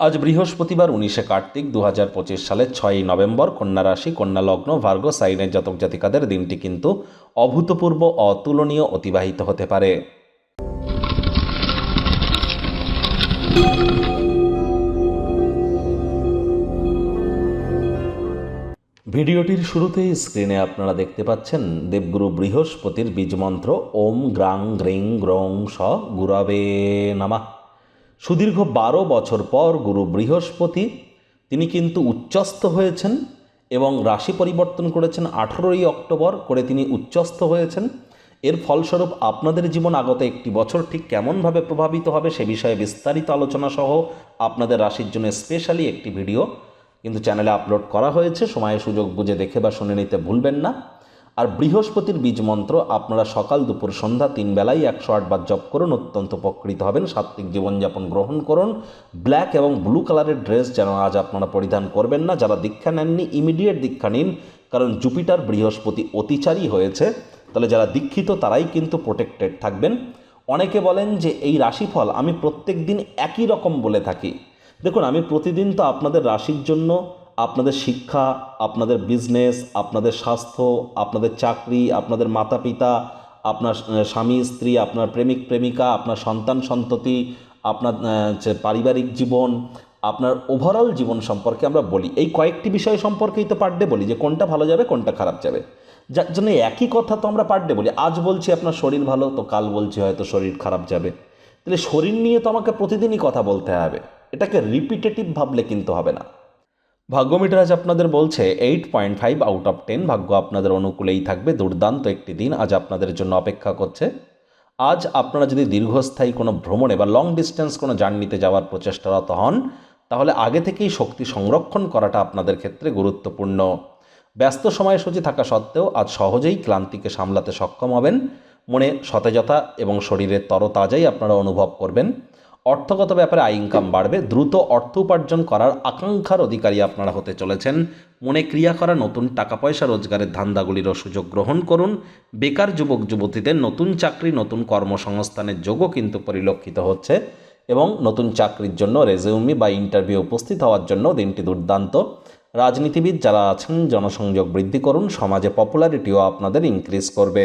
আজ বৃহস্পতিবার উনিশে কার্তিক দু হাজার পঁচিশ সালের ছয়ই নভেম্বর কন্যা রাশি, কন্যা লগ্ন, ভার্গ, সাইনের জাতক জাতিকাদের দিনটি কিন্তু অভূতপূর্ব, অতুলনীয়, অতিবাহিত হতে পারে। ভিডিওটির শুরুতেই স্ক্রিনে আপনারা দেখতে পাচ্ছেন দেবগুরু বৃহস্পতির বীজমন্ত্র, ওম গ্রাং গ্রিং গ্রং স গুরবে নামা। সুদীর্ঘ বারো বছর পর গুরু বৃহস্পতি, তিনি কিন্তু উচ্চস্থ হয়েছেন এবং রাশি পরিবর্তন করেছেন আঠেরোই অক্টোবর করে তিনি উচ্চস্থ হয়েছেন। এর ফলস্বরূপ আপনাদের জীবন আগত একটি বছর ঠিক কেমনভাবে প্রভাবিত হবে সে বিষয়ে বিস্তারিত আলোচনা সহ আপনাদের রাশির জন্য স্পেশালি একটি ভিডিও কিন্তু চ্যানেলে আপলোড করা হয়েছে সময় সুযোগ বুঝে দেখে বা শুনে নিতে ভুলবেন না। আর বৃহস্পতির বীজ মন্ত্র আপনারা সকাল দুপুর সন্ধ্যা তিন বেলায় একশো আটবার জপ করুন, অত্যন্ত উপকৃত হবেন। সাত্ত্বিক জীবনযাপন গ্রহণ করুন। ব্ল্যাক এবং ব্লু কালারের ড্রেস যেন আজ আপনারা পরিধান করবেন না, যারা দীক্ষা নেননি, ইমিডিয়েট দীক্ষা নিন, কারণ জুপিটার বৃহস্পতি অতিচারী হয়েছে। তাহলে যারা দীক্ষিত, তারাই কিন্তু প্রোটেক্টেড থাকবেন। অনেকে বলেন যে এই রাশিফল আমি প্রত্যেক দিন একই রকম বলে থাকি। দেখুন, আমি প্রতিদিন তো আপনাদের রাশির জন্য আপনাদের শিক্ষা, আপনাদের বিজনেস আপনাদের স্বাস্থ্য, আপনাদের চাকরি, আপনাদের মাতা পিতা আপনার স্বামী, স্ত্রী, আপনার প্রেমিক, প্রেমিকা, আপনার সন্তান, সন্ততি, আপনার পারিবারিক জীবন, আপনার ওভারঅল জীবন সম্পর্কে আমরা বলি। এই কয়েকটি বিষয় সম্পর্কেই তো পার ডে বলি, যে কোনটা ভালো যাবে, কোনটা খারাপ যাবে। যার জন্য একই কথা তো আমরা পার ডে বলি। আজ বলছি আপনার শরীর ভালো, তো কাল বলছি হয়তো শরীর খারাপ যাবে। তাহলে শরীর নিয়ে তো আমাকে প্রতিদিনই কথা বলতে হবে। এটাকে রিপিটেটিভ ভাবলে কিন্তু হবে না। ভাগ্যমিটার আজ আপনাদের বলছে eight point five out of ten ভাগ্য আপনাদের অনুকূলেই থাকবে, দুর্দান্ত একটি দিন, আজ আপনাদের জন্য অপেক্ষা করছে। আজ আপনারা যদি দীর্ঘস্থায়ী কোনো ভ্রমণে বা লং ডিস্টেন্স কোনো জার্নিতে যাওয়ার প্রচেষ্টারত হন, তাহলে আগে থেকেই শক্তি সংরক্ষণ করাটা আপনাদের ক্ষেত্রে গুরুত্বপূর্ণ। ব্যস্ত সময়সূচি থাকা সত্ত্বেও আজ সহজেই ক্লান্তিকে সামলাতে সক্ষম হবেন। মনে সতেজতা এবং শরীরের তরতাজাই আপনারা অনুভব করবেন। অর্থগত ব্যাপারে আয় ইনকাম বাড়বে, দ্রুত অর্থ উপার্জন করার আকাঙ্ক্ষার অধিকারী আপনারা হতে চলেছেন। মনে ক্রিয়া করা নতুন টাকা পয়সা রোজগারের ধান্দাগুলিরও সুযোগ গ্রহণ করুন। বেকার যুবক যুবতীদের নতুন চাকরি, নতুন কর্মসংস্থানের যোগও কিন্তু পরিলক্ষিত হচ্ছে এবং নতুন চাকরির জন্য রেজিউমি বা ইন্টারভিউ উপস্থিত হওয়ার জন্য দিনটি দুর্দান্ত। রাজনীতিবিদ যারা আছেন, জনসংযোগ বৃদ্ধি করুন, সমাজে পপুলারিটিও আপনাদের ইনক্রিজ করবে।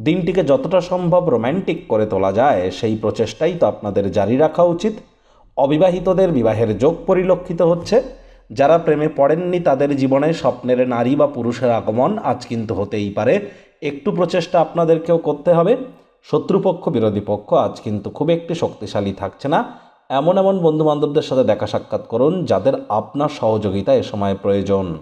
দিনটিকে যতটা সম্ভব রোম্যান্টিক করে তোলা যায়, সেই প্রচেষ্টাই তো আপনাদের জারি রাখা উচিত। অবিবাহিতদের বিবাহের যোগ পরিলক্ষিত হচ্ছে। যারা প্রেমে পড়েননি, তাদের জীবনে স্বপ্নের নারী বা পুরুষের আগমন আজ কিন্তু হতেই পারে। একটু প্রচেষ্টা আপনাদেরকেও করতে হবে। শত্রুপক্ষ, বিরোধী পক্ষ আজ কিন্তু খুব একটি শক্তিশালী থাকছে না। এমন এমন বন্ধু বান্ধবদের সাথে দেখা সাক্ষাৎ করুন যাদের আপনার সহযোগিতা এ সময় প্রয়োজন।